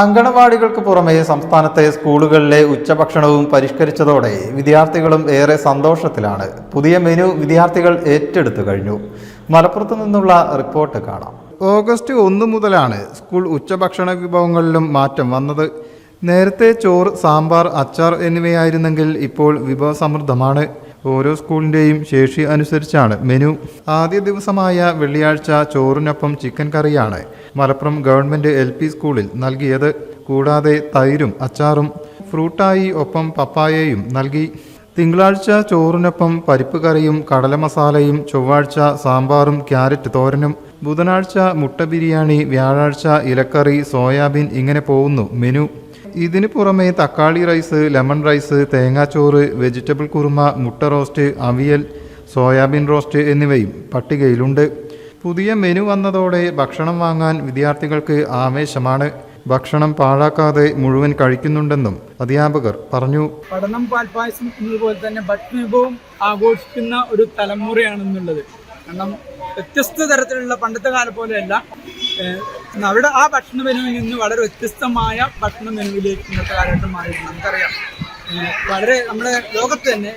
അങ്കണവാടികൾക്ക് പുറമെ സംസ്ഥാനത്തെ സ്കൂളുകളിലെ ഉച്ചഭക്ഷണവും പരിഷ്കരിച്ചതോടെ വിദ്യാർത്ഥികളും ഏറെ സന്തോഷത്തിലാണ്. പുതിയ മെനു വിദ്യാർത്ഥികൾ ഏറ്റെടുത്തു കഴിഞ്ഞു. മലപ്പുറത്ത് നിന്നുള്ള റിപ്പോർട്ട് കാണാം. ഓഗസ്റ്റ് ഒന്ന് മുതലാണ് സ്കൂൾ ഉച്ചഭക്ഷണ വിഭവങ്ങളിലും മാറ്റം വന്നത്. നേരത്തെ ചോറ് സാമ്പാർ അച്ചാർ എന്നിവയായിരുന്നെങ്കിൽ ഇപ്പോൾ വിഭവസമൃദ്ധമാണ്. ഓരോ സ്കൂളിന്റെയും ശേഷി അനുസരിച്ചാണ് മെനു. ആദ്യ ദിവസമായ വെള്ളിയാഴ്ച ചോറിനൊപ്പം ചിക്കൻ കറിയാണ് മലപ്പുറം ഗവൺമെന്റ് എൽ സ്കൂളിൽ നൽകിയത്. കൂടാതെ തൈരും അച്ചാറും ഫ്രൂട്ടായി ഒപ്പം പപ്പായയും നൽകി. തിങ്കളാഴ്ച ചോറിനൊപ്പം പരിപ്പ് കറിയും കടല മസാലയും ചൊവ്വാഴ്ച സാമ്പാറും ക്യാരറ്റ് തോരനും. ബുധനാഴ്ച മുട്ട ബിരിയാണി വ്യാഴാഴ്ച ഇലക്കറി സോയാബീൻ ഇങ്ങനെ പോകുന്നു മെനു. ഇതിനു പുറമെ തക്കാളി റൈസ് ലെമൺ റൈസ് തേങ്ങാച്ചോറ് വെജിറ്റബിൾ കുറുമ മുട്ട റോസ്റ്റ് അവിയൽ സോയാബീൻ റോസ്റ്റ് എന്നിവയും പട്ടികയിലുണ്ട്. പുതിയ മെനു വന്നതോടെ ഭക്ഷണം വാങ്ങാൻ വിദ്യാർത്ഥികൾക്ക് ആവേശമാണ്. ഭക്ഷണം പാഴാക്കാതെ മുഴുവൻ കഴിക്കുന്നുണ്ടെന്നും അധ്യാപകർ പറഞ്ഞു. പഠനം പാൽപായസം എന്നതുപോലെ തന്നെ ഭക്ഷണ വിഭവം ആഘോഷിക്കുന്ന ഒരു തലമുറയാണെന്നുള്ളത്. കാരണം വ്യത്യസ്ത തരത്തിലുള്ള പണ്ടത്തെ കാലം പോലെയല്ല. അവിടെ ആ ഭക്ഷണ മെനുവിൽ നിന്ന് വളരെ വ്യത്യസ്തമായ ഭക്ഷണ മെനുവിലേക്ക് ഇന്നത്തെ കാലഘട്ടം മാറിയിട്ടുണ്ട്. നമുക്കറിയാം. വളരെ നമ്മുടെ ലോകത്ത് തന്നെ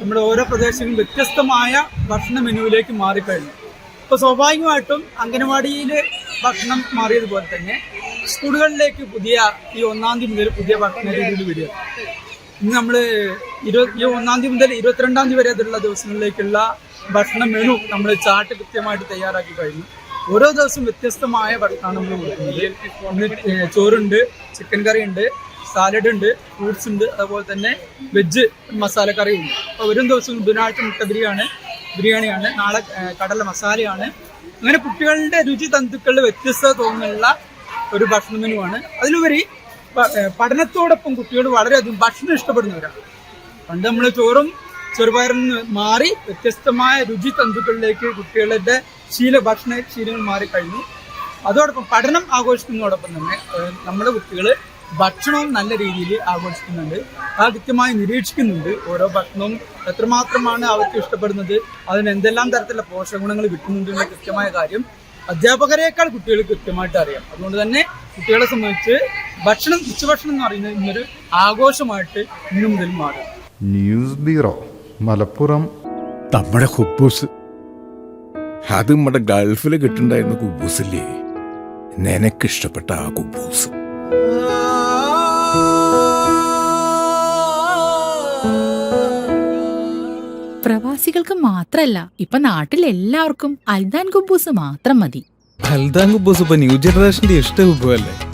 നമ്മുടെ ഓരോ പ്രദേശങ്ങളും വ്യത്യസ്തമായ ഭക്ഷണ മെനുവിലേക്ക് മാറിക്കഴിഞ്ഞു. ഇപ്പോൾ സ്വാഭാവികമായിട്ടും അംഗനവാടിയിൽ ഭക്ഷണം മാറിയതുപോലെ തന്നെ സ്കൂളുകളിലേക്ക് പുതിയ ഈ ഒന്നാം തീയതി മുതൽ പുതിയ ഭക്ഷണ രീതിയിൽ വരിക. ഇന്ന് നമ്മൾ ഇരുപത്തി ഈ ഒന്നാം തീയതി മുതൽ ഇരുപത്തിരണ്ടാം തീയതി വരെ അതിലുള്ള ദിവസങ്ങളിലേക്കുള്ള ഭക്ഷണ മെനു നമ്മൾ ചാർട്ട് കൃത്യമായിട്ട് തയ്യാറാക്കി കഴിഞ്ഞു. ഓരോ ദിവസവും വ്യത്യസ്തമായ ഭക്ഷണമാണ് നമ്മൾ കൊടുക്കുന്നത്. ചോറുണ്ട് ചിക്കൻ കറി ഉണ്ട് സാലഡ് ഉണ്ട് ഫ്രൂട്ട്സ് ഉണ്ട് അതുപോലെ തന്നെ വെജ് മസാല കറി ഉണ്ട് അപ്പോൾ വരും ദിവസം ബുധനാഴ്ച മുട്ട ബിരിയാണ് ബിരിയാണിയാണ്. നാളെ കടല മസാലയാണ്. അങ്ങനെ കുട്ടികളുടെ രുചി തന്തുക്കളിൽ വ്യത്യസ്തത തോന്നുന്നുള്ള ഒരു ഭക്ഷണ മെനുവാണ്. അതിലുപരി പഠനത്തോടൊപ്പം കുട്ടികൾ വളരെയധികം ഭക്ഷണം ഇഷ്ടപ്പെടുന്നവരാണ്. പണ്ട് നമ്മൾ ചോറും ചെറുപയറിൽ നിന്ന് മാറി വ്യത്യസ്തമായ രുചി തന്തുക്കളിലേക്ക് കുട്ടികളുടെ ശീല ഭക്ഷണ ശീലങ്ങൾ മാറിക്കഴിഞ്ഞു അതോടൊപ്പം പഠനം ആഘോഷിക്കുന്നതോടൊപ്പം തന്നെ നമ്മുടെ കുട്ടികൾ ഭക്ഷണവും നല്ല രീതിയിൽ ആഘോഷിക്കുന്നുണ്ട്. അത് കൃത്യമായി നിരീക്ഷിക്കുന്നുണ്ട് ഓരോ ഭക്ഷണവും എത്രമാത്രമാണ് അവർക്ക് ഇഷ്ടപ്പെടുന്നത് അതിന് എന്തെല്ലാം തരത്തിലുള്ള പോഷകഗുണങ്ങൾ കിട്ടുന്നുണ്ട് എന്ന കൃത്യമായ കാര്യം അധ്യാപകരെക്കാൾ കുട്ടികൾ കൃത്യമായിട്ട് അറിയാം. അതുകൊണ്ട് തന്നെ കുട്ടികളെ സംബന്ധിച്ച് ഭക്ഷണം ഉച്ചഭക്ഷണം എന്ന് പറയുന്നത് ഇന്നൊരു ആഘോഷമായിട്ട് ഇന്നു മുതൽ മാറും. News bureau Malappuram. നമ്മുടെ കുബൂസ്. അത് നമ്മുടെ ഗൾഫിൽ കിട്ടുണ്ടായിരുന്ന കുബൂസില്ലേ? നിനക്കിഷ്ടപ്പെട്ട ആ കുബൂസ്. പ്രവാസികൾക്ക് മാത്രല്ല ഇപ്പൊ നാട്ടിൽ എല്ലാവർക്കും അൽദാൻ കുബൂസ് മാത്രം മതി. അൽദാൻ കുബൂസ് ഇപ്പൊ ന്യൂ ജനറേഷന്റെ ഇഷ്ട വിഭവല്ലേ